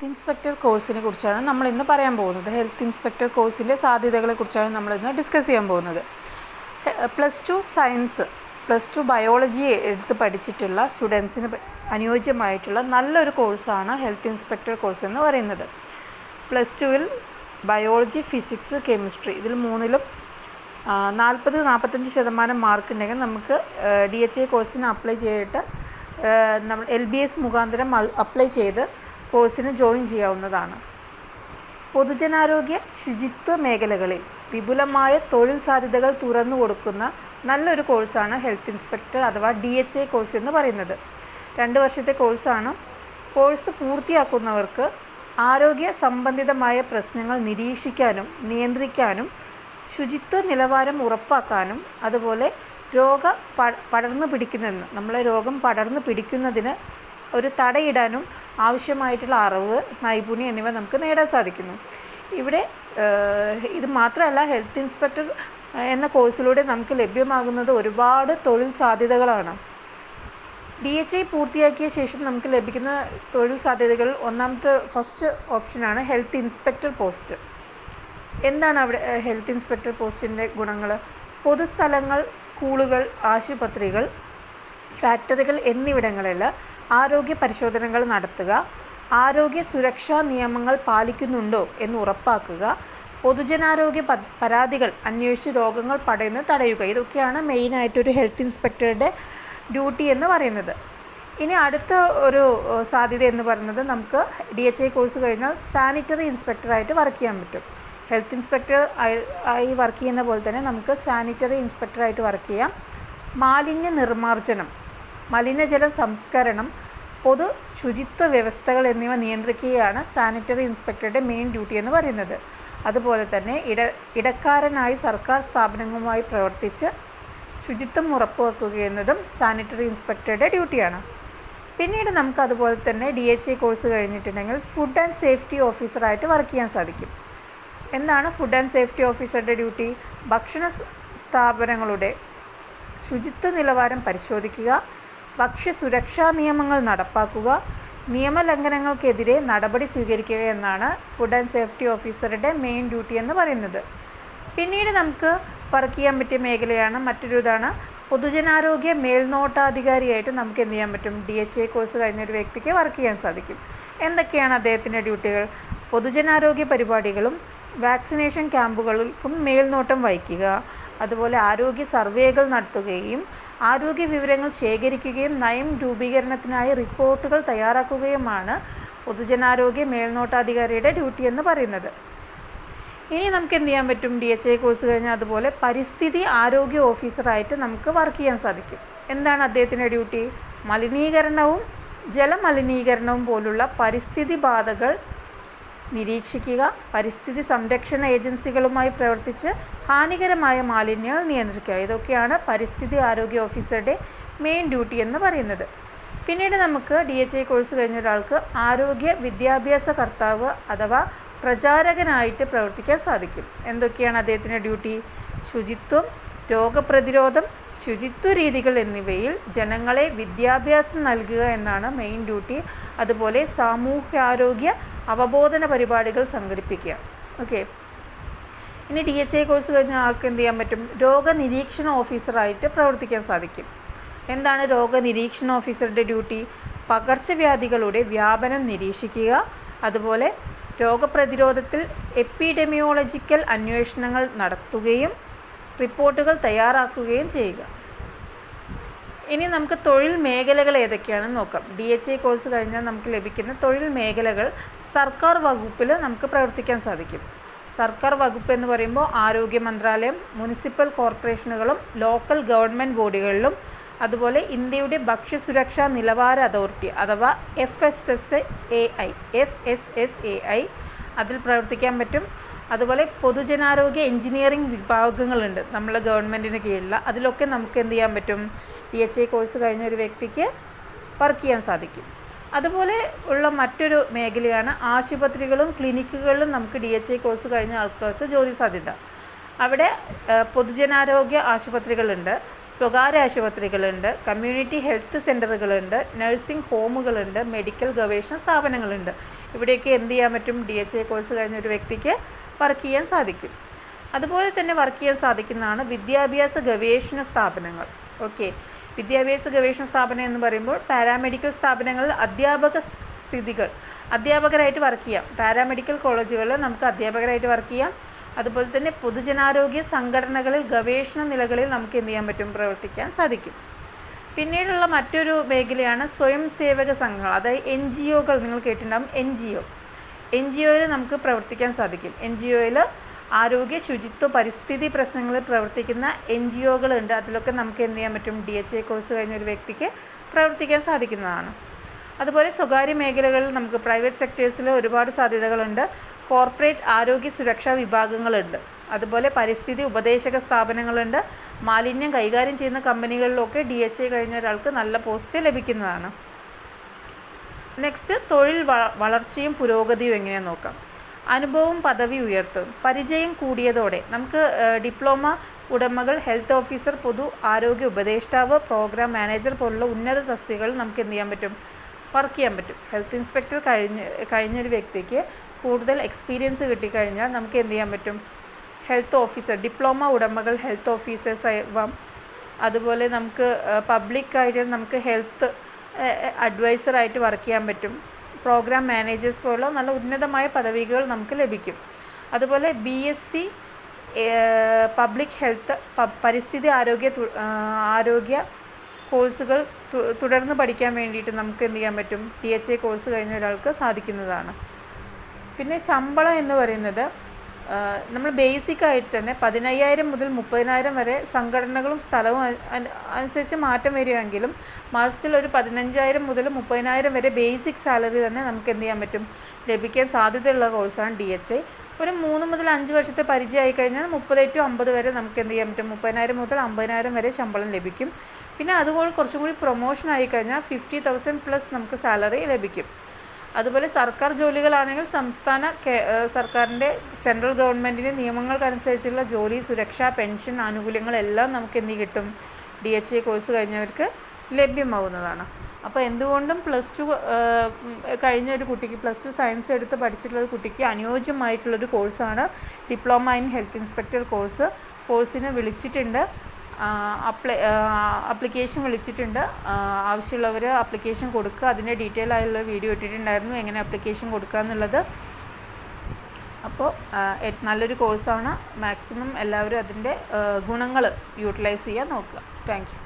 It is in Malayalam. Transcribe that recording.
ഹെൽത്ത് ഇൻസ്പെക്ടർ കോഴ്സിനെ കുറിച്ചാണ് നമ്മൾ ഇന്ന് പറയാൻ പോകുന്നത്. ഹെൽത്ത് ഇൻസ്പെക്ടർ കോഴ്സിന്റെ സാധ്യതകളെ കുറിച്ചാണ് നമ്മൾ ഇന്ന് ഡിസ്കസ് ചെയ്യാൻ പോകുന്നത്. Plus two science plus two biology എടുത്ത് പഠിച്ചിട്ടുള്ള സ്റ്റുഡൻസിന് അനുയോജ്യമായിട്ടുള്ള നല്ലൊരു കോഴ്സാണ് ഹെൽത്ത് ഇൻസ്പെക്ടർ കോഴ്സ് എന്ന് പറയുന്നത്. പ്ലസ് ടുവിൽ ബയോളജി ഫിസിക്സ് കെമിസ്ട്രി ഇതിൽ മൂന്നിലും നാൽപ്പത് നാൽപ്പത്തഞ്ച് ശതമാനം മാർക്ക് ഉണ്ടെങ്കിൽ നമുക്ക് ഡി എച്ച് എ കോഴ്സിന് അപ്ലൈ ചെയ്തിട്ട് നമ്മൾ എൽ ബി എസ് മുഖാന്തരം അപ്ലൈ ചെയ്ത് കോഴ്സിന് ജോയിൻ ചെയ്യാവുന്നതാണ്. പൊതുജനാരോഗ്യ ശുചിത്വ മേഖലകളിൽ വിപുലമായ തൊഴിൽ സാധ്യതകൾ തുറന്നു കൊടുക്കുന്ന നല്ലൊരു കോഴ്സാണ് ഹെൽത്ത് ഇൻസ്പെക്ടർ അഥവാ ഡി എച്ച് എ കോഴ്സ് എന്ന് പറയുന്നത്. രണ്ട് വർഷത്തെ കോഴ്സാണ്. കോഴ്സ് പൂർത്തിയാക്കുന്നവർക്ക് ആരോഗ്യ സംബന്ധിതമായ പ്രശ്നങ്ങൾ നിരീക്ഷിക്കാനും നിയന്ത്രിക്കാനും ശുചിത്വ നിലവാരം ഉറപ്പാക്കാനും അതുപോലെ രോഗ പടർന്നു പിടിക്കുന്നതിന് നമ്മളെ രോഗം പടർന്നു പിടിക്കുന്നതിന് ഒരു തടയിടാനും ആവശ്യമായിട്ടുള്ള അറിവ് നൈപുണ്യം എന്നിവ നമുക്ക് നേടാൻ സാധിക്കുന്നു. ഇവിടെ ഇത് മാത്രമല്ല ഹെൽത്ത് ഇൻസ്പെക്ടർ എന്ന കോഴ്സിലൂടെ നമുക്ക് ലഭ്യമാകുന്നത് ഒരുപാട് തൊഴിൽ സാധ്യതകളാണ്. ഡി എച്ച് ഐ പൂർത്തിയാക്കിയ ശേഷം നമുക്ക് ലഭിക്കുന്ന തൊഴിൽ സാധ്യതകൾ ഒന്നാമത്തെ ഫസ്റ്റ് ഓപ്ഷനാണ് ഹെൽത്ത് ഇൻസ്പെക്ടർ പോസ്റ്റ്. എന്താണ് അവിടെ ഹെൽത്ത് ഇൻസ്പെക്ടർ പോസ്റ്റിന്റെ ഗുണങ്ങൾ? പൊതുസ്ഥലങ്ങൾ സ്കൂളുകൾ ആശുപത്രികൾ ഫാക്ടറികൾ എന്നിവിടങ്ങളിൽ ആരോഗ്യ പരിശോധനകൾ നടത്തുക ആരോഗ്യ സുരക്ഷാ നിയമങ്ങൾ പാലിക്കുന്നുണ്ടോ എന്ന് ഉറപ്പാക്കുക പൊതുജനാരോഗ്യ പരാതികൾ അന്വേഷിച്ച് രോഗങ്ങൾ പടയുന്നത് തടയുക. ഇതൊക്കെയാണ് മെയിനായിട്ടൊരു ഹെൽത്ത് ഇൻസ്പെക്ടറുടെ ഡ്യൂട്ടി എന്ന് പറയുന്നത്. ഇനി അടുത്ത ഒരു സാധ്യത എന്ന് പറയുന്നത് നമുക്ക് ഡി എച്ച് ഐ കോഴ്സ് കഴിഞ്ഞാൽ സാനിറ്ററി ഇൻസ്പെക്ടറായിട്ട് വർക്ക് ചെയ്യാൻ പറ്റും. ഹെൽത്ത് ഇൻസ്പെക്ടർ ആയി വർക്ക് ചെയ്യുന്ന പോലെ തന്നെ നമുക്ക് സാനിറ്ററി ഇൻസ്പെക്ടറായിട്ട് വർക്ക് ചെയ്യാം. മാലിന്യ നിർമ്മാർജനം. മലിനജല സംസ്കരണം പൊതു ശുചിത്വ വ്യവസ്ഥകൾ എന്നിവ നിയന്ത്രിക്കുകയാണ് സാനിറ്ററി ഇൻസ്പെക്ടറുടെ മെയിൻ ഡ്യൂട്ടി എന്ന് പറയുന്നത്. അതുപോലെ തന്നെ ഇട ഇടക്കാരനായി സർക്കാർ സ്ഥാപനങ്ങളുമായി പ്രവർത്തിച്ച് ശുചിത്വം ഉറപ്പുവെക്കുക എന്നതും സാനിറ്ററി ഇൻസ്പെക്ടറുടെ ഡ്യൂട്ടിയാണ്. പിന്നീട് നമുക്ക് അതുപോലെ തന്നെ ഡി എച്ച് എ കോഴ്സ് കഴിഞ്ഞിട്ടുണ്ടെങ്കിൽ ഫുഡ് ആൻഡ് സേഫ്റ്റി ഓഫീസറായിട്ട് വർക്ക് ചെയ്യാൻ സാധിക്കും. എന്താണ് ഫുഡ് ആൻഡ് സേഫ്റ്റി ഓഫീസറുടെ ഡ്യൂട്ടി? ഭക്ഷണ സ്ഥാപനങ്ങളുടെ ശുചിത്വ നിലവാരം പരിശോധിക്കുക ഭക്ഷ്യസുരക്ഷാ നിയമങ്ങൾ നടപ്പാക്കുക നിയമലംഘനങ്ങൾക്കെതിരെ നടപടി സ്വീകരിക്കുക എന്നാണ് ഫുഡ് ആൻഡ് സേഫ്റ്റി ഓഫീസറുടെ മെയിൻ ഡ്യൂട്ടി എന്ന് പറയുന്നത്. പിന്നീട് നമുക്ക് വർക്ക് ചെയ്യാൻ പറ്റിയ മേഖലയാണ് മറ്റൊരു ഇതാണ്. പൊതുജനാരോഗ്യ മേൽനോട്ടാധികാരിയായിട്ട് നമുക്ക് എന്ത് ചെയ്യാൻ പറ്റും? ഡി എച്ച് എ കോഴ്സ് കഴിഞ്ഞ ഒരു വ്യക്തിക്ക് വർക്ക് ചെയ്യാൻ സാധിക്കും. എന്തൊക്കെയാണ് അദ്ദേഹത്തിന്റെ ഡ്യൂട്ടികൾ പൊതുജനാരോഗ്യ പരിപാടികളും വാക്സിനേഷൻ ക്യാമ്പുകൾക്കും മേൽനോട്ടം വഹിക്കുക അതുപോലെ ആരോഗ്യ സർവേകൾ നടത്തുകയും ആരോഗ്യ വിവരങ്ങൾ ശേഖരിക്കുകയും നയം രൂപീകരണത്തിനായി റിപ്പോർട്ടുകൾ തയ്യാറാക്കുകയുമാണ് പൊതുജനാരോഗ്യ മേൽനോട്ടാധികാരിയുടെ ഡ്യൂട്ടി എന്ന് പറയുന്നത്. ഇനി നമുക്ക് എന്ത് ചെയ്യാൻ പറ്റും? ഡി എച്ച് ഐ കോഴ്സ് കഴിഞ്ഞാൽ അതുപോലെ പരിസ്ഥിതി ആരോഗ്യ ഓഫീസറായിട്ട് നമുക്ക് വർക്ക് ചെയ്യാൻ സാധിക്കും. എന്താണ് അദ്ദേഹത്തിന്റെ ഡ്യൂട്ടി? മലിനീകരണവും ജലമലിനീകരണവും പോലുള്ള പരിസ്ഥിതി ബാധകൾ നിരീക്ഷിക്കുക. പരിസ്ഥിതി സംരക്ഷണ ഏജൻസികളുമായി പ്രവർത്തിച്ച് ഹാനികരമായ മാലിന്യങ്ങൾ നിയന്ത്രിക്കുക. ഇതൊക്കെയാണ് പരിസ്ഥിതി ആരോഗ്യ ഓഫീസറുടെ മെയിൻ ഡ്യൂട്ടി എന്ന് പറയുന്നത്. പിന്നീട് നമുക്ക് ഡി എച്ച് ഐ കോഴ്സ് കഴിഞ്ഞ ഒരാൾക്ക് ആരോഗ്യ വിദ്യാഭ്യാസ കർത്താവ് അഥവാ പ്രചാരകനായിട്ട് പ്രവർത്തിക്കാൻ സാധിക്കും. എന്തൊക്കെയാണ് അദ്ദേഹത്തിന്റെ ഡ്യൂട്ടി? ശുചിത്വം രോഗപ്രതിരോധം ശുചിത്വ രീതികൾ എന്നിവയിൽ ജനങ്ങളെ വിദ്യാഭ്യാസം നൽകുക എന്നാണ് മെയിൻ ഡ്യൂട്ടി അതുപോലെ സാമൂഹ്യാരോഗ്യ അവബോധന പരിപാടികൾ സംഘടിപ്പിക്കുക. ഓക്കെ ഇനി ഡി എച്ച് ഐ കോഴ്സ് കഴിഞ്ഞ ആൾക്ക് എന്ത് ചെയ്യാൻ പറ്റും? രോഗനിരീക്ഷണ ഓഫീസറായിട്ട് പ്രവർത്തിക്കാൻ സാധിക്കും. എന്താണ് രോഗനിരീക്ഷണ ഓഫീസറുടെ ഡ്യൂട്ടി പകർച്ചവ്യാധികളുടെ വ്യാപനം നിരീക്ഷിക്കുക. അതുപോലെ രോഗപ്രതിരോധത്തിൽ എപ്പിഡെമിയോളജിക്കൽ അന്വേഷണങ്ങൾ നടത്തുകയും റിപ്പോർട്ടുകൾ തയ്യാറാക്കുകയും ചെയ്യുക. ഇനി നമുക്ക് തൊഴിൽ മേഖലകൾ ഏതൊക്കെയാണെന്ന് നോക്കാം. ഡി എച്ച് ഐ കോഴ്സ് കഴിഞ്ഞാൽ നമുക്ക് ലഭിക്കുന്ന തൊഴിൽ മേഖലകൾ സർക്കാർ വകുപ്പിൽ നമുക്ക് പ്രവർത്തിക്കാൻ സാധിക്കും. സർക്കാർ വകുപ്പ് എന്ന് പറയുമ്പോൾ ആരോഗ്യ മന്ത്രാലയം മുനിസിപ്പൽ കോർപ്പറേഷനുകളും ലോക്കൽ ഗവൺമെന്റ് ബോഡികളിലും അതുപോലെ ഇന്ത്യയുടെ ഭക്ഷ്യസുരക്ഷാ നിലവാര അതോറിറ്റി അഥവാ F S S A I F S S A I അതിൽ പ്രവർത്തിക്കാൻ പറ്റും. അതുപോലെ പൊതുജനാരോഗ്യ എഞ്ചിനീയറിംഗ് വിഭാഗങ്ങളുണ്ട് നമ്മളെ ഗവൺമെന്റിന് കീഴിലുള്ള. അതിലൊക്കെ നമുക്ക് എന്ത് ചെയ്യാൻ പറ്റും? ഡി എച്ച് ഐ കോഴ്സ് കഴിഞ്ഞ ഒരു വ്യക്തിക്ക് വർക്ക് ചെയ്യാൻ സാധിക്കും. അതുപോലെ ഉള്ള മറ്റൊരു മേഖലയാണ് ആശുപത്രികളും ക്ലിനിക്കുകളിലും നമുക്ക് ഡി എച്ച് ഐ കോഴ്സ് കഴിഞ്ഞ ആൾക്കാർക്ക് ജോലി സാധ്യത. അവിടെ പൊതുജനാരോഗ്യ ആശുപത്രികളുണ്ട്. സ്വകാര്യ ആശുപത്രികളുണ്ട് കമ്മ്യൂണിറ്റി ഹെൽത്ത് സെന്ററുകളുണ്ട് നഴ്സിംഗ് ഹോമുകളുണ്ട് മെഡിക്കൽ ഗവേഷണ സ്ഥാപനങ്ങളുണ്ട്. ഇവിടെയൊക്കെ എന്ത് ചെയ്യാൻ പറ്റും? ഡി എച്ച് എ കോഴ്സ് കഴിഞ്ഞ ഒരു വ്യക്തിക്ക് വർക്ക് ചെയ്യാൻ സാധിക്കും. അതുപോലെ തന്നെ വർക്ക് ചെയ്യാൻ സാധിക്കുന്നതാണ് വിദ്യാഭ്യാസ ഗവേഷണ സ്ഥാപനങ്ങൾ. ഓക്കെ വിദ്യാഭ്യാസ ഗവേഷണ സ്ഥാപനം എന്ന് പറയുമ്പോൾ പാരാമെഡിക്കൽ സ്ഥാപനങ്ങളിൽ അധ്യാപക സ്ഥിതികൾ. അധ്യാപകരായിട്ട് വർക്ക് ചെയ്യാം. പാരാമെഡിക്കൽ കോളേജുകളിൽ നമുക്ക് അധ്യാപകരായിട്ട് വർക്ക് ചെയ്യാം. അതുപോലെ തന്നെ പൊതുജനാരോഗ്യ സംഘടനകളിൽ ഗവേഷണ നിലകളിൽ നമുക്ക് എന്ത് ചെയ്യാൻ പറ്റും? പ്രവർത്തിക്കാൻ സാധിക്കും. പിന്നീടുള്ള മറ്റൊരു മേഖലയാണ് സ്വയം സേവക സംഘങ്ങൾ. അതായത് എൻ ജി ഒകൾ നിങ്ങൾ കേട്ടിട്ടുണ്ടാകും N G O N G ഒയിൽ നമുക്ക് പ്രവർത്തിക്കാൻ സാധിക്കും. എൻ ജി ഒയിൽ ആരോഗ്യ ശുചിത്വ പരിസ്ഥിതി പ്രശ്നങ്ങളിൽ പ്രവർത്തിക്കുന്ന എൻ ജി ഒകളുണ്ട് അതിലൊക്കെ നമുക്ക് എന്ത് ചെയ്യാൻ പറ്റും? ഡി എച്ച് എ കോഴ്സ് കഴിഞ്ഞ ഒരു വ്യക്തിക്ക് പ്രവർത്തിക്കാൻ സാധിക്കുന്നതാണ്. അതുപോലെ സ്വകാര്യ മേഖലകളിൽ നമുക്ക് പ്രൈവറ്റ് സെക്ടേഴ്സിൽ ഒരുപാട് സാധ്യതകളുണ്ട്. കോർപ്പറേറ്റ് ആരോഗ്യ സുരക്ഷാ വിഭാഗങ്ങളുണ്ട്. അതുപോലെ പരിസ്ഥിതി ഉപദേശക സ്ഥാപനങ്ങളുണ്ട്. മാലിന്യം കൈകാര്യം ചെയ്യുന്ന കമ്പനികളിലൊക്കെ ഡി എച്ച് എ കഴിഞ്ഞ ഒരാൾക്ക് നല്ല പോസ്റ്റ് ലഭിക്കുന്നതാണ്. നെക്സ്റ്റ് തൊഴിൽ വളർച്ചയും പുരോഗതിയും എങ്ങനെയാണെന്ന് നോക്കാം? അനുഭവം പദവി ഉയർത്തും. പരിചയം കൂടിയതോടെ നമുക്ക് ഡിപ്ലോമ ഉടമകൾ ഹെൽത്ത് ഓഫീസർ പൊതു ആരോഗ്യ ഉപദേഷ്ടാവ് പ്രോഗ്രാം മാനേജർ പോലുള്ള ഉന്നത തസ്തികൾ നമുക്ക് എന്ത് ചെയ്യാൻ പറ്റും? വർക്ക് ചെയ്യാൻ പറ്റും. ഹെൽത്ത് ഇൻസ്പെക്ടർ കഴിഞ്ഞ കഴിഞ്ഞൊരു വ്യക്തിക്ക് കൂടുതൽ എക്സ്പീരിയൻസ് കിട്ടിക്കഴിഞ്ഞാൽ നമുക്ക് എന്ത് ചെയ്യാൻ പറ്റും? ഹെൽത്ത് ഓഫീസർ ഡിപ്ലോമ ഉടമകൾ ഹെൽത്ത് ഓഫീസേഴ്സ് ആവാം. അതുപോലെ നമുക്ക് പബ്ലിക് ആയിട്ട് നമുക്ക് ഹെൽത്ത് അഡ്വൈസറായിട്ട് വർക്ക് ചെയ്യാൻ പറ്റും. പ്രോഗ്രാം മാനേജേഴ്സ് പോലുള്ള നല്ല ഉന്നതമായ പദവികൾ നമുക്ക് ലഭിക്കും. അതുപോലെ B S C public health പരിസ്ഥിതി ആരോഗ്യ ആരോഗ്യ കോഴ്സുകൾ തുടർന്ന് പഠിക്കാൻ വേണ്ടിയിട്ട് നമുക്ക് എന്ത് ചെയ്യാൻ പറ്റും? പി എച്ച് എ കോഴ്സ് കഴിഞ്ഞ ഒരാൾക്ക് സാധിക്കുന്നതാണ്. പിന്നെ ശമ്പളം എന്ന് പറയുന്നത് നമ്മൾ ബേസിക് ആയിട്ട് തന്നെ പതിനയ്യായിരം മുതൽ മുപ്പതിനായിരം വരെ സംഘടനകളും സ്ഥലവും അനുസരിച്ച് മാറ്റം വരികയാണെങ്കിലും മാസത്തിൽ ഒരു പതിനഞ്ചായിരം മുതൽ മുപ്പതിനായിരം വരെ ബേസിക് സാലറി തന്നെ നമുക്ക് എന്ത് ചെയ്യാൻ പറ്റും? ലഭിക്കാൻ സാധ്യതയുള്ള കോഴ്സാണ് ഡി എച്ച് ഐ ഒരു മൂന്ന് മുതൽ അഞ്ച് വർഷത്തെ പരിചയമായി കഴിഞ്ഞാൽ മുപ്പത് ടു അമ്പത് വരെ നമുക്ക് എന്ത് ചെയ്യാൻ പറ്റും? മുപ്പതിനായിരം മുതൽ അമ്പതിനായിരം വരെ ശമ്പളം ലഭിക്കും. പിന്നെ അതുകൊണ്ട് കുറച്ചും കൂടി പ്രൊമോഷൻ ആയി കഴിഞ്ഞാൽ ഫിഫ്റ്റി തൗസൻഡ് പ്ലസ് നമുക്ക് സാലറി ലഭിക്കും. അതുപോലെ സർക്കാർ ജോലികളാണെങ്കിൽ സംസ്ഥാന സർക്കാരിന്റെ സെൻട്രൽ ഗവൺമെന്റിന്റെ നിയമങ്ങൾക്കനുസരിച്ചുള്ള ജോലി സുരക്ഷ പെൻഷൻ ആനുകൂല്യങ്ങളെല്ലാം നമുക്ക് എന്ത് കിട്ടും? ഡി എച്ച് എ കോഴ്സ് കഴിഞ്ഞവർക്ക് ലഭ്യമാകുന്നതാണ് അപ്പോൾ എന്തുകൊണ്ടും പ്ലസ് ടു കഴിഞ്ഞ ഒരു കുട്ടിക്ക് പ്ലസ് ടു സയൻസ് എടുത്ത് പഠിച്ചിട്ടുള്ള ഒരു കുട്ടിക്ക് അനുയോജ്യമായിട്ടുള്ളൊരു കോഴ്സാണ് diploma in health inspector course കോഴ്സിന് വിളിച്ചിട്ടുണ്ട്. അപ്ലൈ അപ്ലിക്കേഷൻ വിളിച്ചിട്ടുണ്ട്. ആവശ്യമുള്ളവർ അപ്ലിക്കേഷൻ കൊടുക്കുക. അതിന്റെ ഡീറ്റെയിൽ ആയുള്ള വീഡിയോ ഇട്ടിട്ടുണ്ടായിരുന്നു. എങ്ങനെ അപ്ലിക്കേഷൻ കൊടുക്കുക എന്നുള്ളത്. അപ്പോൾ നല്ലൊരു കോഴ്സാണ് മാക്സിമം എല്ലാവരും അതിന്റെ ഗുണങ്ങൾ യൂട്ടിലൈസ് ചെയ്യാൻ നോക്കുക. താങ്ക്